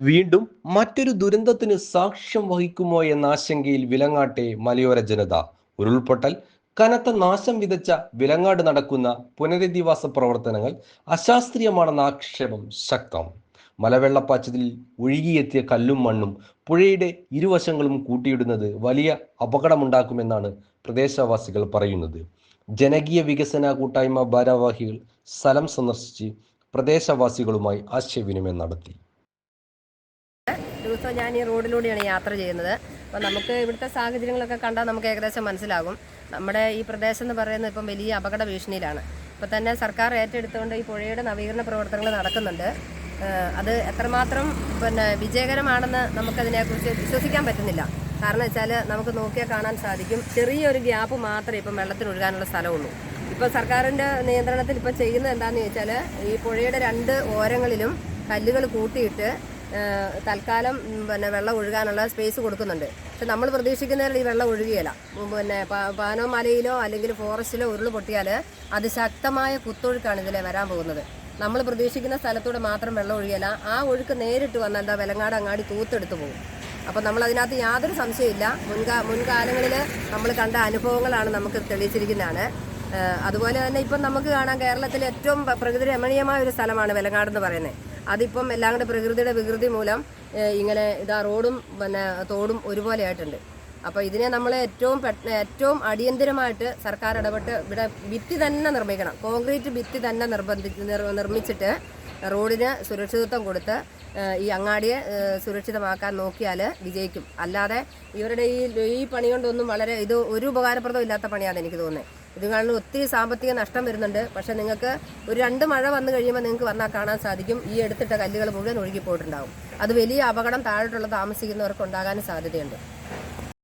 വീണ്ടും മറ്റൊരു ദുരന്തത്തിന് സാക്ഷ്യം വഹിക്കുമോ എന്ന ആശങ്കയിൽ വിലങ്ങാട്ടെ മലയോര ജനത. ഉരുൾപൊട്ടൽ കനത്ത നാശം വിതച്ച വിലങ്ങാട് നടക്കുന്ന പുനരധിവാസ പ്രവർത്തനങ്ങൾ അശാസ്ത്രീയമാണെന്ന ആക്ഷേപം ശക്തം. മലവെള്ളപ്പാച്ചതിൽ ഒഴുകിയെത്തിയ കല്ലും മണ്ണും പുഴയുടെ ഇരുവശങ്ങളും കൂട്ടിയിടുന്നത് വലിയ അപകടമുണ്ടാക്കുമെന്നാണ് പ്രദേശവാസികൾ പറയുന്നത്. ജനകീയ വികസന കൂട്ടായ്മ ഭാരവാഹികൾ സ്ഥലം സന്ദർശിച്ച് പ്രദേശവാസികളുമായി ആശയവിനിമയം നടത്തി. ദിവസവും ഞാൻ ഈ റോഡിലൂടെയാണ് യാത്ര ചെയ്യുന്നത്. അപ്പോൾ നമുക്ക് ഇവിടുത്തെ സാഹചര്യങ്ങളൊക്കെ കണ്ടാൽ നമുക്ക് ഏകദേശം മനസ്സിലാകും. നമ്മുടെ ഈ പ്രദേശം എന്ന് പറയുന്നത് ഇപ്പം വലിയ അപകട ഭീഷണിയിലാണ്. ഇപ്പോൾ തന്നെ സർക്കാർ ഏറ്റെടുത്തുകൊണ്ട് ഈ പുഴയുടെ നവീകരണ പ്രവർത്തനങ്ങൾ നടക്കുന്നുണ്ട്. അത് എത്രമാത്രം പിന്നെ വിജയകരമാണെന്ന് നമുക്കതിനെക്കുറിച്ച് വിശ്വസിക്കാൻ പറ്റുന്നില്ല. കാരണം വെച്ചാൽ നമുക്ക് നോക്കിയാൽ കാണാൻ സാധിക്കും. ചെറിയൊരു ഗ്യാപ്പ് മാത്രമേ ഇപ്പം വെള്ളത്തിന് ഒഴുകാനുള്ള സ്ഥലമുള്ളൂ. ഇപ്പോൾ സർക്കാരിന്റെ നിയന്ത്രണത്തിൽ ഇപ്പോൾ ചെയ്യുന്നത് എന്താണെന്ന് ചോദിച്ചാൽ ഈ പുഴയുടെ രണ്ട് ഓരങ്ങളിലും കല്ലുകൾ കൂട്ടിയിട്ട് തൽക്കാലം പിന്നെ വെള്ളം ഒഴുകാനുള്ള സ്പേസ് കൊടുക്കുന്നുണ്ട്. പക്ഷെ നമ്മൾ പ്രതീക്ഷിക്കുന്നതിൽ ഈ വെള്ളം ഒഴുകിയല്ല. പിന്നെ പാനോ മലയിലോ അല്ലെങ്കിൽ ഫോറസ്റ്റിലോ ഉരുൾ പൊട്ടിയാൽ അതിശക്തമായ കുത്തൊഴുക്കാണ് ഇതിലെ വരാൻ പോകുന്നത്. നമ്മൾ പ്രതീക്ഷിക്കുന്ന സ്ഥലത്തൂടെ മാത്രം വെള്ളം ഒഴുകിയല്ല ആ ഒഴുക്ക് നേരിട്ട് വന്നാൽ എന്താ വിലങ്ങാട് അങ്ങാടി തൂത്തെടുത്ത് പോകും. അപ്പോൾ നമ്മൾ അതിനകത്ത് യാതൊരു സംശയമില്ല മുൻകാ മുൻകാലങ്ങളിൽ നമ്മൾ കണ്ട അനുഭവങ്ങളാണ് നമുക്ക് തെളിയിച്ചിരിക്കുന്നതാണ്. അതുപോലെ തന്നെ ഇപ്പം നമുക്ക് കാണാം കേരളത്തിലെ ഏറ്റവും പ്രകൃതി രമണീയമായ ഒരു സ്ഥലമാണ് വെലങ്ങാട് എന്ന് പറയുന്നത്. അതിപ്പം എല്ലാം കൂടെ പ്രകൃതിയുടെ വികൃതി മൂലം ഇങ്ങനെ ഇതാ റോഡും പിന്നെ തോടും ഒരുപോലെ ആയിട്ടുണ്ട്. അപ്പോൾ ഇതിനെ നമ്മൾ ഏറ്റവും ഏറ്റവും അടിയന്തിരമായിട്ട് സർക്കാർ ഇടപെട്ട് ഇവിടെ ഭിത്തി തന്നെ നിർമ്മിക്കണം. കോൺക്രീറ്റ് ഭിത്തി തന്നെ നിർബന്ധി നിർമ്മിച്ചിട്ട് റോഡിന് സുരക്ഷിതത്വം കൊടുത്ത് ഈ അങ്ങാടിയെ സുരക്ഷിതമാക്കാൻ നോക്കിയാൽ വിജയിക്കും. അല്ലാതെ ഇവരുടെ ഈ ഈ പണി കൊണ്ടൊന്നും വളരെ ഇത് ഒരു ഉപകാരപ്രദം ഇല്ലാത്ത പണിയാണ് എനിക്ക് തോന്നുന്നത് ഇത് കാരണം ഒത്തിരി സാമ്പത്തിക നഷ്ടം വരുന്നുണ്ട്. പക്ഷേ നിങ്ങൾക്ക് ഒരു രണ്ട് മഴ വന്നു കഴിയുമ്പോൾ നിങ്ങൾക്ക് വന്നാൽ കാണാൻ സാധിക്കും. ഈ എടുത്തിട്ട കല്ലുകൾ മുഴുവൻ ഒഴുകിപ്പോയിട്ടുണ്ടാകും അത് വലിയ അപകടം താഴോട്ടുള്ള താമസിക്കുന്നവർക്ക് ഉണ്ടാകാനും സാധ്യതയുണ്ട്.